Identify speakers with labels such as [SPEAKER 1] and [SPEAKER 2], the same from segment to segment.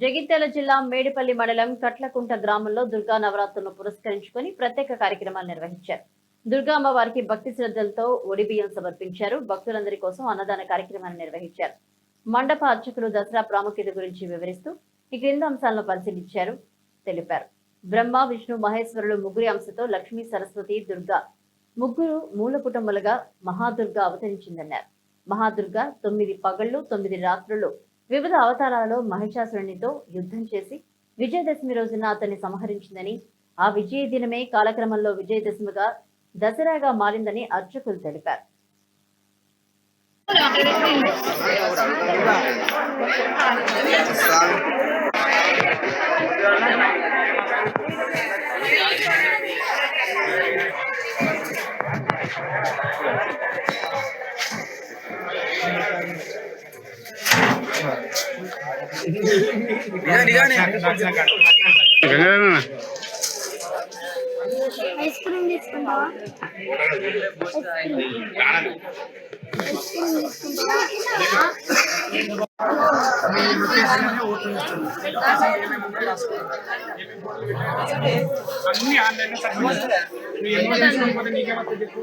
[SPEAKER 1] జగిత్యాల జిల్లా మేడిపల్లి మండలం కట్లకుంట గ్రామంలో దుర్గా నవరాత్రులను పురస్కరించుకొని ప్రత్యేక కార్యక్రమాలు నిర్వహించారు. దుర్గా అమ్మవారికి భక్తి శ్రద్ధలతో ఒడిబియ్యం సమర్పించారు. భక్తులందరి కోసం అన్నదాన కార్యక్రమాన్ని నిర్వహించారు. మండప అర్చకులు దసరా ప్రాముఖ్యత గురించి వివరిస్తూ ఈ క్రింద అంశాలను పరిశీలించారు తెలిపారు. బ్రహ్మ విష్ణు మహేశ్వరులు ముగ్గురి అంశతో లక్ష్మీ సరస్వతి దుర్గా ముగ్గురు మూల కుటుంబాలుగా మహాదుర్గ అవతరించిందన్నారు. మహాదుర్గ తొమ్మిది పగళ్ళు తొమ్మిది రాత్రులు వివిధ అవతారాలలో మహిషాసురునితో యుద్ధం చేసి విజయదశమి రోజున అతన్ని సంహరించిందని ఆ విజయ దినమే కాలక్రమంలో విజయదశమిగా దసరాగా మారిందని అర్చకులు తెలిపారు.
[SPEAKER 2] ఐస్ క్రీమ్ తీసుకుంటావా?
[SPEAKER 3] అన్ని ఆన్లైన్ నువ్వు ఎన్నో చెప్పు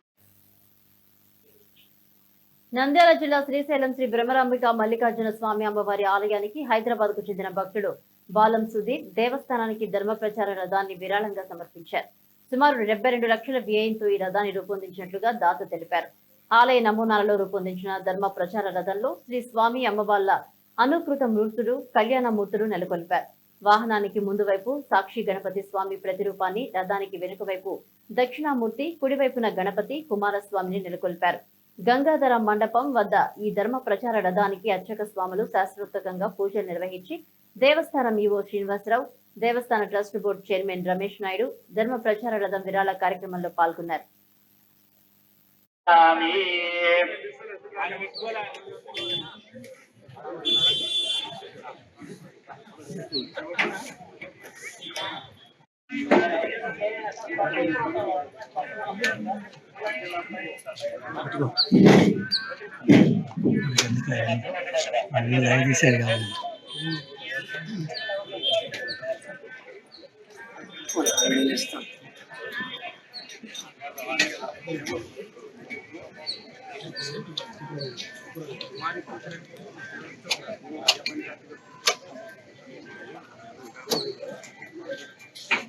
[SPEAKER 1] నంద్యాల జిల్లా శ్రీశైలం శ్రీ బ్రహ్మరాంబిక మల్లికార్జున స్వామి అమ్మవారి ఆలయానికి హైదరాబాద్కు చెందిన భక్తుడు బాలం సుధీర్ దేవస్థానానికి ధర్మ ప్రచార రథాన్ని విరాళంగా సమర్పించారు. సుమారు డెబ్బై రెండు లక్షల వ్యయంతో ఈ రథాన్ని రూపొందించినట్లుగా దాత తెలిపారు. ఆలయ నమూనాలలో రూపొందించిన ధర్మ ప్రచార రథంలో శ్రీ స్వామి అమ్మవార్ల అనుకృత మూర్తులు కళ్యాణమూర్తులు నెలకొల్పారు. వాహనానికి ముందు వైపు సాక్షి గణపతి స్వామి ప్రతిరూపాన్ని రథానికి వెనుక వైపు దక్షిణామూర్తి కుడివైపున గణపతి కుమారస్వామిని నెలకొల్పారు. గంగాధర మండపం వద్ద ఈ ధర్మ ప్రచార రథానికి అర్చక స్వాములు శాస్త్రోక్తంగా పూజలు నిర్వహించి దేవస్థానం ఈవో శ్రీనివాసరావు దేవస్థాన trust board chairman Ramesh Naidu ధర్మ ప్రచార రథం విరాళ కార్యక్రమంలో పాల్గొన్నారు.
[SPEAKER 4] అన్ని లైవ్ తీసారు కాదు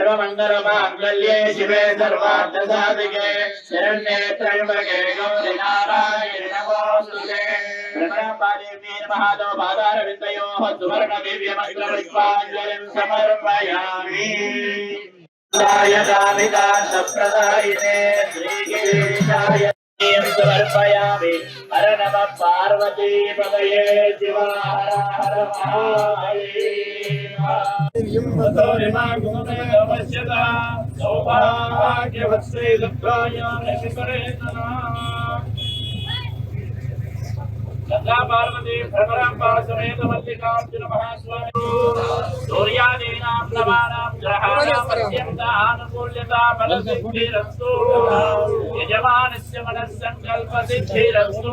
[SPEAKER 5] సర్వమంగళ మాంగళ్యే శివే సర్వార్థ సాధికే శరణ్యే త్రయంబకే గౌరి నారాయణ నమోస్తుతే ప్రణామాదేవి మహాదో పాదార విందయోః సువర్ణ దివ్యమగ్ర పుష్పాంజలిం సమర్పయామి దాయదామిదాస ప్రదాయినే శ్రీగిరీశాయ సమర్పయామి హర గంగా పార్వతీ భ్రమరాంబ సమేత మల్లికార్జున మహాస్వామి సూర్యాదీనాం నవానాం గ్రహాణాం అత్యంత ఆనుకూల్యత బలసిద్ధిరస్తు యజమానస్య మనస్సంకల్ప సిద్ధిరస్తు